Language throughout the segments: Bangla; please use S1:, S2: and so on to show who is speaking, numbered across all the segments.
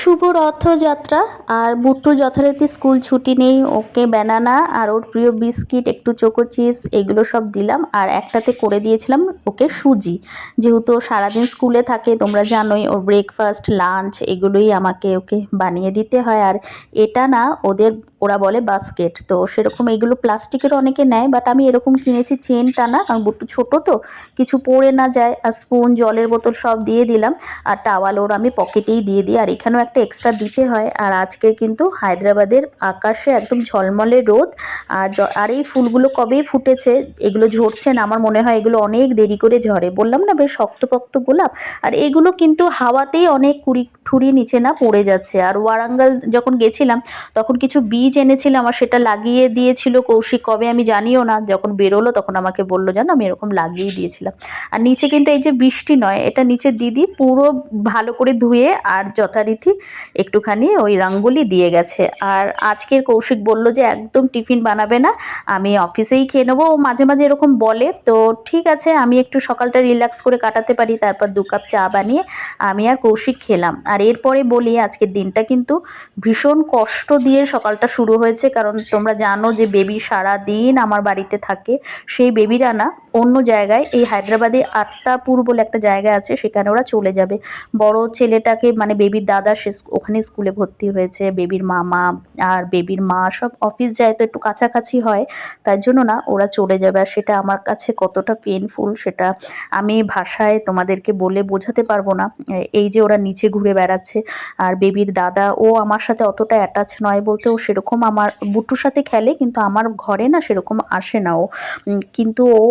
S1: শুভ রথযাত্রা আর বুট্টুর যথারীতি স্কুল ছুটি নেই, ওকে ব্যানানা আর ওর প্রিয় বিস্কিট, একটু চোকো চিপস এগুলো সব দিলাম আর একটাতে করে দিয়েছিলাম ওকে সুজি। যেহেতু সারাদিন স্কুলে থাকে, তোমরা জানোই ওর ব্রেকফাস্ট লাঞ্চ এগুলোই আমাকে ওকে বানিয়ে দিতে হয় আর এটা না ওদের, ওরা বলে বাস্কেট তো সেরকম এগুলো প্লাস্টিকের অনেকে নেয় বাট আমি এরকম কিনেছি চেন টানা কারণ বুট্টু ছোটো তো, কিছু পড়ে না যায়, আর স্পুন জলের বোতল সব দিয়ে দিলাম, আর টাওয়াল ওর আমি পকেটেই দিয়ে দিই, আর এখানেও একটা এক্সট্রা দিতে হয়। আর আজকে কিন্তু হায়দ্রাবাদের আকাশে একদম ঝলমলে রোদ। আর আর এই ফুলগুলো কবেই ফুটেছে, এগুলো ঝরছে না, আমার মনে হয় এগুলো অনেক দেরি করে ঝরে। বললাম না বেশ শক্তপোক্ত গোলাপ। আর এগুলো কিন্তু হাওয়াতেই অনেক কুড়ি ঠুরি নিচে না পড়ে যাচ্ছে। আর ওয়ারাঙ্গাল যখন গেছিলাম, তখন কিছু বীজ এনেছিলাম আর সেটা লাগিয়ে দিয়েছিল কৌশিক। কবে আমি জানিও না, যখন বেরোলো তখন আমাকে বলল, জানো, আমি এরকম লাগিয়ে দিয়েছিলাম। আর নিচে কিন্তু এই যে বৃষ্টি নয়, এটা নিচে দিদি পুরো ভালো করে ধুয়ে আর যথারীতি একটুখানি ওই রঙ্গোলি দিয়ে গেছে। আর আজকের কৌশিক বলল যে, একদম টিফিন বানাবে না, আমি অফিসেই খেয়ে নেব। ও মাঝে মাঝে এরকম বলে, তো ঠিক আছে, আমি একটু সকালটা রিল্যাক্স করে কাটাতে পারি, তারপর দু কাপ চা বানিয়ে আমি আর কৌশিক খেলাম। আর এরপরে বলি, আজকের দিনটা কিন্তু ভীষণ কষ্ট দিয়ে সকালটা শুরু হয়েছে। কারণ তোমরা জানো যে বেবি সারা দিন আমার বাড়িতে থাকে। সেই বেবিরা না অন্য জায়গায়, এই হায়দ্রাবাদে আত্মাপুর বলে একটা জায়গা আছে, সেখানে ওরা চলে যাবে। বড় ছেলেটাকে মানে বেবির দাদা, সে ওখানে স্কুলে ভর্তি হয়েছে। বেবির মামা আর বেবির মা সব অফিস যায়, তো একটু কাছাকাছি হয়। তার জন্য না, ওরা চলে যাবে। আর সেটা আমার কাছে কতটা পেনফুল সেটা আমি ভাষায় তোমাদেরকে বলে বোঝাতে পারব না। এই যে ওরা নিচে ঘুরে বেড়াচ্ছে আর বেবির দাদা ও আমার সাথে অতটা অ্যাটাচ নয় বলতে ও সেরকম আমার বুটুর সাথে খেলে কিন্তু আমার ঘরে না সেরকম আসে না ও। কিন্তু ও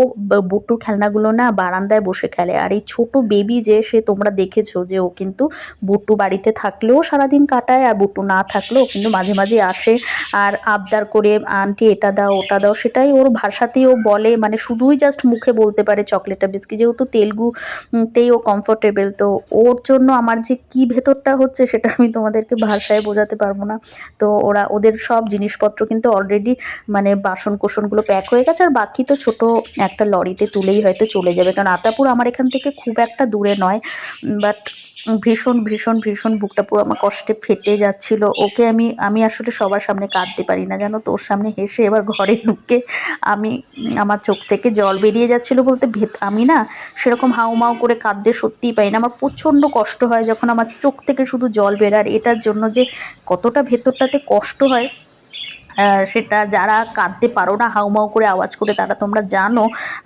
S1: বুটুর খেলনাগুলো না বারান্দায় বসে খেলে। আর এই ছোট বেবি যে সে তোমরা দেখেছ যে ও কিন্তু বুট্টু বাড়িতে থাকলেও সারাদিন কাটায় আর বুট্টু না থাকলেও কিন্তু মাঝে মাঝে আসে। আর আবদার করে আন্টি এটা দাও ওটা দাও। সেটাই ওর ভাষাতেই ও বলে। মানে শুধুই জাস্ট মুখে বলতে পারে চকলেটটা বিস্কিট যেহেতু তেলগু উম, তেই ও কমফোর্টেবল তো ওর জন্য আমার যে কি ভেতরটা হচ্ছে সেটা আমি তোমাদেরকে ভাষায় বোঝাতে পারব না। তো ওরা ওদের সব জিনিসপত্র কিন্তু অলরেডি মানে বাসন কোষণগুলো প্যাক হয়ে গেছে, আর বাকি তো ছোট একটা লরিতে তুলেই হয়তো চলে যাবে। কারণ আতাপুর আমার এখান থেকে খুব একটা দূরে নয় বাট ভীষণ ভীষণ ভীষণ বুকটা পুরো আমার কষ্টে ফেটে যাচ্ছিল। ওকে আমি আমি আসলে সবার সামনে কাঁদতে পারি না, জানো? তোর সামনে হেসে এবার ঘরে ঢুকে আমি, আমার চোখ থেকে জল বেরিয়ে যাচ্ছিল বলতে ভেত, আমি না সেরকম হাউমাউ করে কাঁদতে সত্যিই পাই না। আমার প্রচণ্ড কষ্ট হয় যখন আমার চোখ থেকে শুধু জল বেরার এটার জন্য যে কতটা ভেতরটাতে কষ্ট হয় সেটা যারা কাঁদতে পারো না, হাউমাউ করে আওয়াজ করে, তারা তোমরা জানো।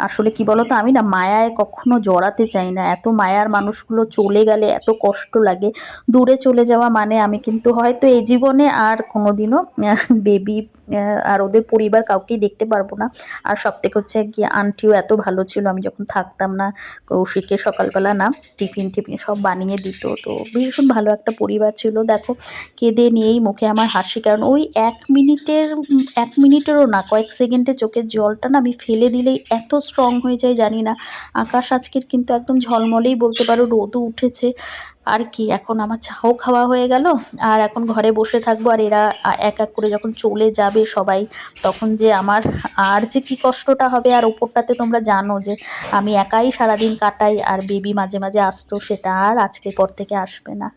S1: আসলে কি বলো তো আমি না মায়ায় কখনো জড়াতে চাই না। এত মায়ার মানুষগুলো চলে গেলে এত কষ্ট লাগে। দূরে চলে যাওয়া মানে আমি কিন্তু হয়তো এই জীবনে আর কোনোদিনও বেবি আর ওদের পরিবার কাউকেই দেখতে পারব না। আর সব থেকে হচ্ছে গিয়ে আন্টিও এত ভালো ছিল, আমি যখন থাকতাম না, কৌশিকে সকালবেলা না টিফিন টিফিন সব বানিয়ে দিত। তো ভীষণ ভালো একটা পরিবার ছিল। দেখো, কেঁদে নিয়েই মুখে আমার হাসি, কারণ ওই এক মিনিটের উম, এক মিনিটেরও না কয়েক সেকেন্ডে চোখের জলটা না আমি ফেলে দিলেই এত স্ট্রং হয়ে যায় জানি না। আকাশ আজকের কিন্তু একদম ঝলমলেই বলতে পারো রোদও উঠেছে। আর কি এখন আমার চাও খাওয়া হয়ে গেল। আর এখন ঘরে বসে থাকব আর এরা এক এক করে যখন চলে যাবে সবাই তখন যে আমার আর যে কি কষ্টটা হবে আর ওপরটাতে তোমরা জানো যে আমি একাই সারাদিন কাটাই আর বেবি মাঝে মাঝে আসতো সেটা আর আজকের পর থেকে আসবে না।